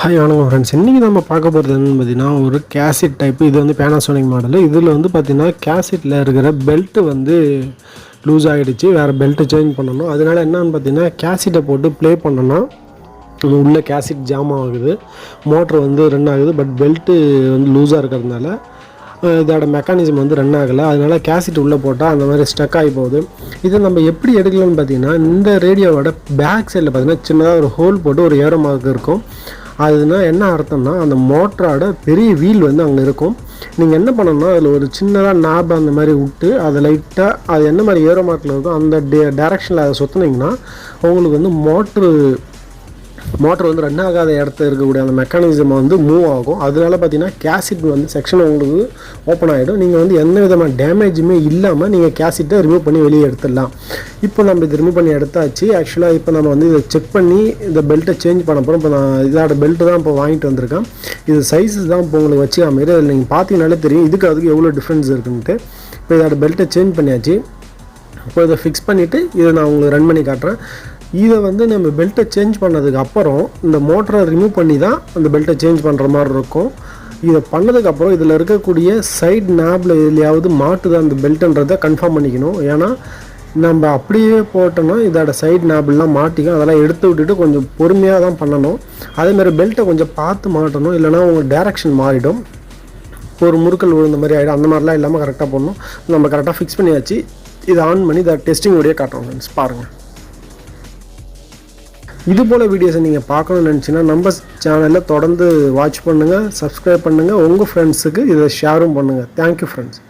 Hi வணக்கம் friends இன்றைக்கி நம்ம பார்க்க போகிறது என்னென்னு பார்த்தீங்கன்னா ஒரு கேசிட் டைப்பு இது வந்து பேனாசோனிக் மாடல் இதில் வந்து பார்த்தீங்கன்னா கேசிட்டில் இருக்கிற பெல்ட்டு வந்து லூஸ் ஆகிடுச்சு வேறு பெல்ட்டு சேஞ்ச் பண்ணணும். அதனால என்னன்னு பார்த்தீங்கன்னா கேசிட்டை போட்டு ப்ளே பண்ணோன்னா உள்ளே கேசிட் ஜாம் ஆகுது. மோட்ரு வந்து ரன் ஆகுது. பட் பெல்ட்டு வந்து லூஸாக இருக்கிறதுனால இதோட மெக்கானிசம் வந்து ரன் ஆகலை. அதனால கேசட் உள்ளே போட்டால் அந்த மாதிரி ஸ்டக் ஆகி போகுது. இதை நம்ம எப்படி எடுக்கலாம்னு பார்த்தீங்கன்னா இந்த ரேடியோவோட பேக் சைடில் பார்த்தீங்கன்னா சின்னதாக ஒரு ஹோல் போட்டு ஒரு ஏரோ மார்க் இருக்கும். அதுனா என்ன அர்த்தம்னா அந்த மோட்டரோட பெரிய வீல் வந்து அங்கே இருக்கும். நீங்கள் என்ன பண்ணணும்னா அதில் ஒரு சின்னதாக நாப் அந்த மாதிரி விட்டு அதை லைட்டாக அது என்ன மாதிரி ஏரோ மார்க்கில் இருக்கோ அந்த டே டேரெக்ஷனில் அதை சுற்றுனீங்கன்னா உங்களுக்கு வந்து மோட்ரு மோட்டர் வந்து ரன் ஆகாத இடத்துல இருக்கக்கூடிய அந்த மெக்கானிசம் வந்து மூவ் ஆகும். அதனால பார்த்தீங்கன்னா கேசிட் வந்து செக்ஷன் உங்களுக்கு ஓப்பன் ஆகிடும் நீங்கள் வந்து எந்த விதமான டேமேஜுமே இல்லாமல் நீங்கள் கேசிட்டை ரிமூவ் பண்ணி வெளியே எடுத்துடலாம். இப்போ நம்ம இது ரிமூவ் பண்ணி எடுத்தாச்சு. ஆக்சுவலாக இப்போ நம்ம வந்து இதை செக் பண்ணி இந்த பெல்ட்டை சேஞ்ச் பண்ண போகிறோம் இப்போ நான் இதோட பெல்ட்டு தான் இப்போ வாங்கிட்டு வந்திருக்கேன். இது சைஸஸ் தான் இப்போ உங்களுக்கு வச்சு அமைது அதில் நீங்கள் பார்த்தீங்கனாலே தெரியும். இதுக்கு அதுக்கு எவ்வளோ டிஃப்ரென்ஸ் இருக்குன்ட்டு. இப்போ இதோட பெல்ட்டை சேஞ்ச் பண்ணியாச்சு. இப்போ இதை ஃபிக்ஸ் பண்ணிவிட்டு இதை நான் உங்களுக்கு ரன் பண்ணி காட்டுறேன். இதை வந்து நம்ம பெல்ட்டை சேஞ்ச் பண்ணதுக்கு அப்புறம் இந்த மோட்டரை ரிமூவ் பண்ணி தான் அந்த பெல்ட்டை சேஞ்ச் பண்ணுற மாதிரி இருக்கும். இதை பண்ணதுக்கப்புறம் இதில் இருக்கக்கூடிய சைட் நேப்பில் எதுலையாவது மாட்டுதான் அந்த பெல்ட்டுன்றதை கன்ஃபார்ம் பண்ணிக்கணும். ஏன்னா நம்ம அப்படியே போட்டோம்னா இதோட சைடு நாபிள்லாம் மாட்டிக்கும். அதெல்லாம் எடுத்து விட்டுட்டு கொஞ்சம் பொறுமையாக தான் பண்ணணும் அதேமாதிரி பெல்ட்டை கொஞ்சம் பார்த்து மாட்டணும். இல்லைனா உங்கள் டேரெக்ஷன் மாறிடும். ஒரு முறுக்கல் விழுந்த மாதிரி ஆகிடும் அந்த மாதிரிலாம் இல்லாமல் கரெக்டாக போடணும். நம்ம கரெக்டாக ஃபிக்ஸ் பண்ணியாச்சு. இதை ஆன் பண்ணி இதை டெஸ்டிங் வீடியோ காட்டுறோம் ஃப்ரெண்ட்ஸ் பாருங்கள் இது போல் வீடியோஸை நீங்கள் பார்க்கணும்னு நினச்சின்னா நம்ம சேனலில் தொடர்ந்து வாட்ச் பண்ணுங்கள் சப்ஸ்கிரைப் பண்ணுங்கள் உங்கள் ஃப்ரெண்ட்ஸுக்கு இதை ஷேரும் பண்ணுங்கள் தேங்க்யூ ஃப்ரெண்ட்ஸ்